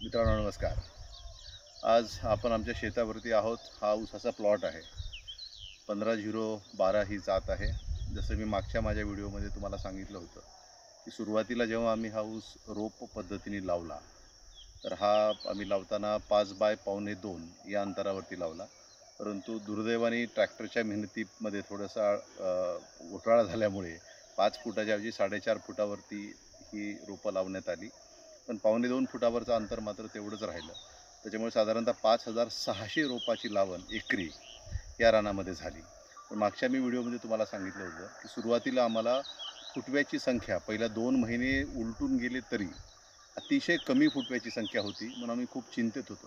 मित्रांनो नमस्कार. आज आपण आमच्या शेतावरती आहोत. हा ऊसाचा प्लॉट आहे. पंधरा झिरो बारा ही जात आहे. जसं मी मागच्या माझ्या व्हिडिओमध्ये तुम्हाला सांगितलं होतं की सुरुवातीला जेव्हा आम्ही हा ऊस रोप पद्धतीने लावला तर हा आम्ही लावताना पाच बाय पावणे दोन या अंतरावरती लावला. परंतु दुर्दैवाने ट्रॅक्टरच्या मेहनतीमध्ये थोडासा घोटाळा झाल्यामुळे पाच फुटाच्या ऐवजी साडेचार फुटावरती ही रोपं लावण्यात आली. पण पावणे दोन फुटावरचं अंतर मात्र तेवढंच राहिलं. त्याच्यामुळे साधारणतः पाच हजार सहाशे रोपाची लावण एकरी या रानामध्ये झाली. पण मागच्या मी व्हिडिओमध्ये तुम्हाला सांगितलं होतं की सुरुवातीला आम्हाला फुटव्याची संख्या पहिल्या दोन महिने उलटून गेले तरी अतिशय कमी फुटव्याची संख्या होती म्हणून आम्ही खूप चिंतित होतो.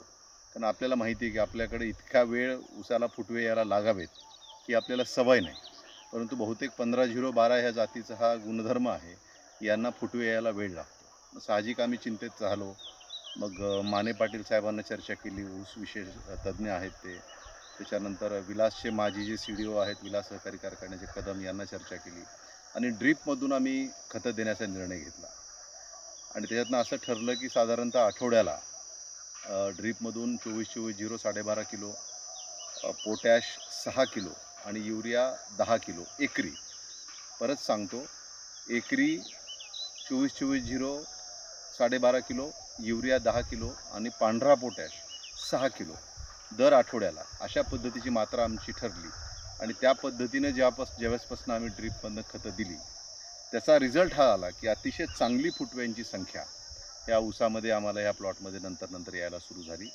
कारण आपल्याला माहिती आहे की आपल्याकडे इतका वेळ उसाला फुटवे यायला लागावेत की आपल्याला सवय नाही. परंतु बहुतेक पंधरा झिरो बारा ह्या जातीचा हा गुणधर्म आहे यांना फुटवे यायला वेळ लागतो. साहजिक आम्ही चिंतेत झालो मग माने पाटील साहेबांना चर्चा केली ऊस विशेष तज्ज्ञ आहेत ते. त्याच्यानंतर विलासचे माझी जे सी डी ओ आहेत विलास सहकारी कारखान्याचे कदम यांना चर्चा केली. आणि ड्रीपमधून आम्ही खतं देण्याचा निर्णय घेतला. आणि त्याच्यातनं असं ठरलं की साधारणतः आठवड्याला ड्रीपमधून चोवीस चोवीस झिरो साडेबारा किलो पोटॅश सहा किलो आणि युरिया दहा किलो एकरी. परत सांगतो एकरी चोवीस चोवीस झिरो साडेबारा किलो युरिया दहा किलो आणि पांढरा पोटॅश सहा किलो दर आठवड्याला. अशा पद्धतीची मात्रा आमची ठरली. आणि त्या पद्धतीनं ज्यापास ज्यावेळेसपासून आम्ही ड्रीपमधनं खतं दिली त्याचा रिझल्ट हा आला की अतिशय चांगली फुटव्यांची संख्या या ऊसामध्ये आम्हाला या प्लॉटमध्ये नंतर नंतर यायला सुरू झाली.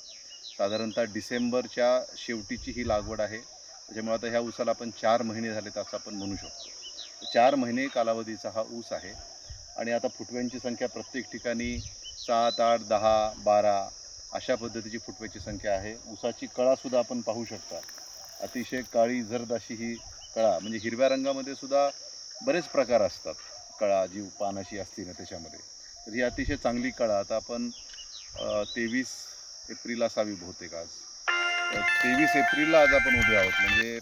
साधारणतः डिसेंबरच्या शेवटीची ही लागवड आहे. त्याच्यामुळे आता ह्या ऊसाला आपण चार महिने झालेत असं आपण म्हणू शकतो. चार महिने कालावधीचा हा ऊस आहे. आणि आता फुटव्यांची संख्या प्रत्येक ठिकाणी सात आठ दहा बारा अशा पद्धतीची फुटव्याची संख्या आहे. उसाची कळासुद्धा आपण पाहू शकता. अतिशय काळी जर्द अशी ही कळा म्हणजे हिरव्या रंगामध्ये सुद्धा बरेच प्रकार असतात. कळा जी पान अशी असते ना त्याच्यामध्ये. तर ही अतिशय चांगली कळा. आता आपण तेवीस एप्रिल असावी बहुतेक आज. तेवीस एप्रिलला आज आपण उभे आहोत. म्हणजे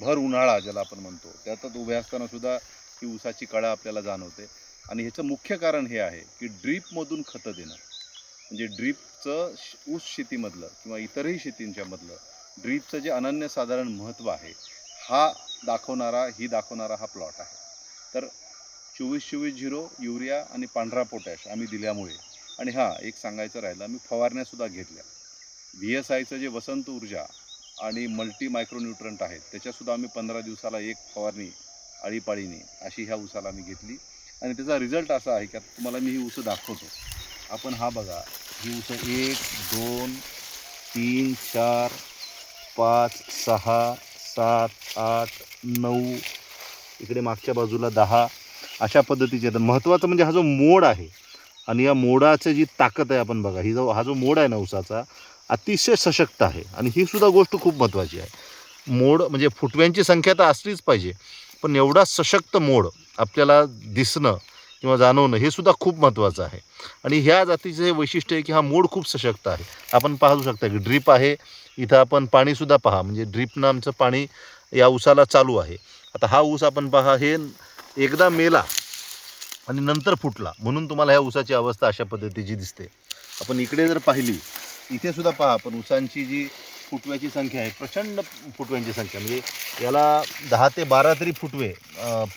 भर उन्हाळा ज्याला आपण म्हणतो. त्यातच उभे असताना सुद्धा ही उसाची कळा आपल्याला जाणवते. आणि ह्याचं मुख्य कारण हे आहे की ड्रीपमधून खतं देणं. म्हणजे ड्रीपचं ऊस शेतीमधलं किंवा इतरही शेतींच्यामधलं ड्रीपचं जे अनन्यसाधारण महत्त्व आहे हा दाखवणारा ही दाखवणारा हा प्लॉट आहे. तर चोवीस चोवीस झिरो युरिया आणि पांढरा पोटॅश आम्ही दिल्यामुळे आणि हा एक सांगायचं राहिलं आम्ही फवारण्यासुद्धा घेतल्या. व्ही एस आयचं जे वसंत ऊर्जा आणि मल्टी मायक्रोन्यूट्रंट आहेत त्याच्यासुद्धा आम्ही पंधरा दिवसाला एक फवारणी आळीपाळीने अशी ह्या ऊसाला आम्ही घेतली. आणि त्याचा रिझल्ट असा आहे की आता तुम्हाला मी ही उसं दाखवतो. आपण हा बघा ही उसं एक दोन तीन चार पाच सहा सात आठ नऊ इकडे मागच्या बाजूला दहा अशा पद्धतीचे. आहेत महत्त्वाचं म्हणजे हा जो मोड आहे आणि या मोडाचं जी ताकद आहे आपण बघा ही जो हा जो मोड आहे ना उसाचा अतिशय सशक्त आहे. आणि ही सुद्धा गोष्ट खूप महत्त्वाची आहे. मोड म्हणजे फुटव्यांची संख्या तर असलीच पाहिजे पण एवढा सशक्त मोड आपल्याला दिसणं किंवा जाणवणं हे सुद्धा खूप महत्त्वाचं आहे. आणि ह्या जातीचं हे वैशिष्ट्य आहे की हा मूड खूप सशक्त आहे. आपण पाहू शकता की ड्रीप आहे इथं आपण पाणीसुद्धा पहा. म्हणजे ड्रीपनं आमचं पाणी या ऊसाला चालू आहे. आता हा ऊस आपण पहा हे एकदा मेला आणि नंतर फुटला. म्हणून तुम्हाला ह्या ऊसाची अवस्था अशा पद्धतीची दिसते. आपण इकडे जर पाहिली इथे सुद्धा पहा आपण ऊसांची जी फुटव्याची संख्या आहे प्रचंड फुटव्यांची संख्या. म्हणजे याला दहा ते बारा तरी फुटवे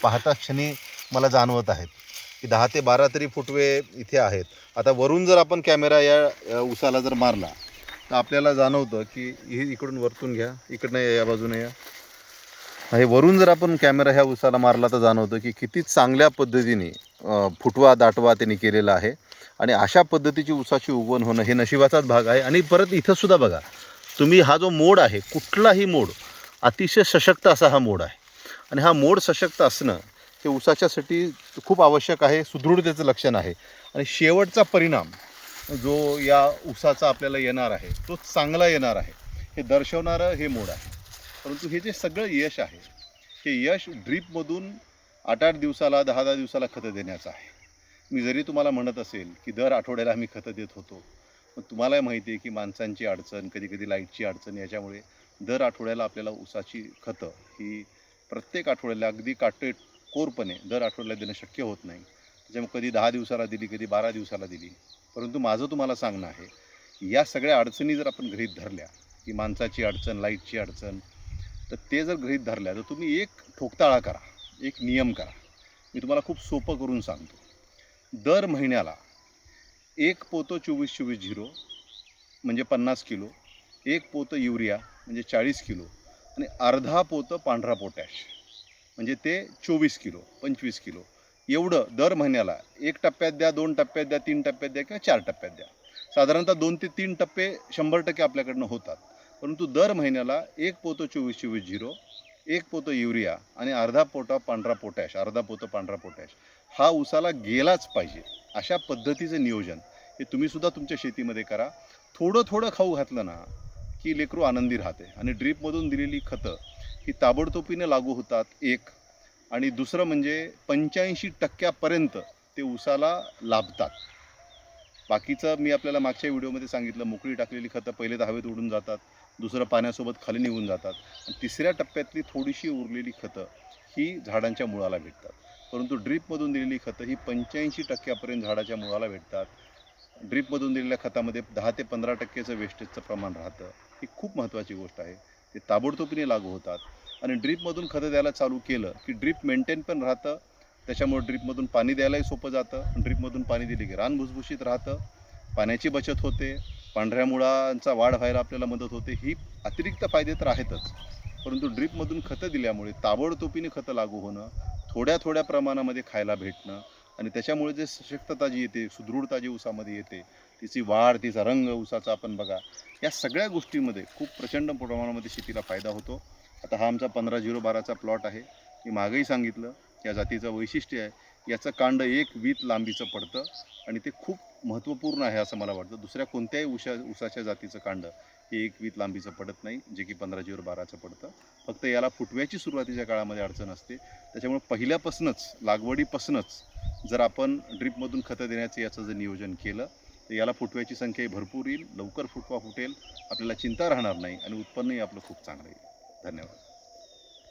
पाहता क्षणी मला जाणवत आहेत. की दहा ते बारा तरी फुटवे इथे आहेत. आता वरून जर आपण कॅमेरा या उसाला जर मारला तर आपल्याला जाणवतं की हे इकडून वरतून घ्या इकडनं या या बाजूने या. हे वरून जर आपण कॅमेरा ह्या उसाला मारला तर जाणवतं की किती चांगल्या पद्धतीने फुटवा दाटवा त्यांनी केलेला आहे. आणि अशा पद्धतीची उसाची उगवण होणं हे नशिबाचाच भाग आहे. आणि परत इथंसुद्धा बघा तुम्ही हा जो मोड आहे कुठलाही मोड अतिशय सशक्त असा हा मोड आहे. आणि हा मोड सशक्त असणं हे ऊसाच्यासाठी खूप आवश्यक आहे सुदृढतेचं लक्षण आहे. आणि शेवटचा परिणाम जो या ऊसाचा आपल्याला येणार आहे तो चांगला येणार आहे हे दर्शवणारं हे मोड आहे. परंतु हे जे सगळं यश आहे हे यश ड्रीपमधून आठ आठ दिवसाला दहा दहा दिवसाला खतं देण्याचं आहे. मी जरी तुम्हाला म्हणत असेल की दर आठवड्याला आम्ही खतं देत होतो पण तुम्हालाही माहिती आहे की माणसांची अडचण कधी कधी लाईटची अडचण याच्यामुळे दर आठवड्याला आपल्याला ऊसाची खतं ही प्रत्येक आठवड्याला अगदी काटेकोरपणे दर आठवड्याला देणं शक्य होत नाही. त्याच्यामुळे कधी दहा दिवसाला दिली कधी बारा दिवसाला दिली. परंतु माझं तुम्हाला सांगणं आहे या सगळ्या अडचणी जर आपण गृहीत धरल्या की माणसाची अडचण लाईटची अडचण तर ते जर गृहीत धरल्या तर तुम्ही एक ठोकताळा करा एक नियम करा. मी तुम्हाला खूप सोपं करून सांगतो. दर महिन्याला एक पोतं चोवीस चोवीस झिरो म्हणजे पन्नास किलो. एक पोतं युरिया म्हणजे चाळीस किलो. आणि अर्धा पोतं पांढरा पोटॅश म्हणजे ते चोवीस किलो पंचवीस किलो. एवढं दर महिन्याला एक टप्प्यात द्या दोन टप्प्यात द्या तीन टप्प्यात द्या किंवा चार टप्प्यात द्या. साधारणतः दोन ते तीन टप्पे शंभर टक्के आपल्याकडनं होतात. परंतु दर महिन्याला एक पोतं चोवीस चोवीस झिरो एक पोतं युरिया आणि अर्धा पोटा पांढरा पोटॅश अर्धा पोतं पांढरा पोटॅश. हा उसाला गेलाच पाहिजे. अशा पद्धतीचं नियोजन हे तुम्हीसुद्धा तुमच्या शेतीमध्ये करा. थोडं थोडं खाऊ घातलं ना की लेकरू आनंदी राहते. आणि ड्रीपमधून दिलेली खतं ही ताबडतोबीने लागू होतात एक. आणि दुसरं म्हणजे पंच्याऐंशी टक्क्यापर्यंत ते उसाला लाभतात. बाकीचं मी आपल्याला मागच्या व्हिडिओमध्ये सांगितलं मोकळी टाकलेली खतं पहिले तर हवेत उडून जातात दुसरं पाण्यासोबत खाली निघून जातात. आणि तिसऱ्या टप्प्यातली थोडीशी उरलेली खतं ही झाडांच्या मुळाला भेटतात. परंतु ड्रीपमधून दिलेली खतं ही पंच्याऐंशी टक्क्यापर्यंत झाडाच्या मुळाला भेटतात. ड्रीपमधून दिलेल्या खतामध्ये दहा ते पंधरा टक्केचं वेस्टेजचं प्रमाण राहतं. ही खूप महत्त्वाची गोष्ट आहे. ते ताबडतोबीने लागू होतात. आणि ड्रीपमधून खतं द्यायला चालू केलं की ड्रीप मेंटेन पण राहतं. त्याच्यामुळे ड्रीपमधून पाणी द्यायलाही सोपं जातं. ड्रीपमधून पाणी दिले की रान भुसभुशीत राहतं. पाण्याची बचत होते. पांढऱ्या मुळांचा वाढ व्हायला आपल्याला मदत होते. ही अतिरिक्त फायदे तर आहेतच. परंतु ड्रीपमधून खतं दिल्यामुळे ताबडतोबीने खतं लागू होणं थोड्या थोड्या प्रमाणामध्ये खायला भेटणं आणि त्याच्यामुळे जे सशक्तता जी येते सुदृढता जी ऊसामध्ये येते तिची वाढ तिचा रंग ऊसाचा आपण बघा या सगळ्या गोष्टीमध्ये खूप प्रचंड प्रमाणामध्ये शेतीला फायदा होतो. आता हा आमचा पंधरा झिरो बाराचा प्लॉट आहे. मी मागेही सांगितलं या जातीचं वैशिष्ट्य आहे याचं कांड एक वीत लांबीचं पडतं आणि ते खूप महत्त्वपूर्ण आहे असं मला वाटतं. दुसऱ्या कोणत्याही उशा उसाच्या जातीचं कांड हे एक वीत लांबीचं पडत नाही जे की पंधरा जीवर बाराचं पडतं. फक्त याला फुटव्याची सुरुवातीच्या काळामध्ये अडचण असते. त्याच्यामुळे पहिल्यापासूनच लागवडीपासूनच जर आपण ड्रीपमधून खतं देण्याचं याचं जर नियोजन केलं तर याला फुटव्याची संख्याही भरपूर येईल लवकर फुटवा फुटेल आपल्याला चिंता राहणार नाही आणि उत्पन्नही आपलं खूप चांगलं येईल. धन्यवाद.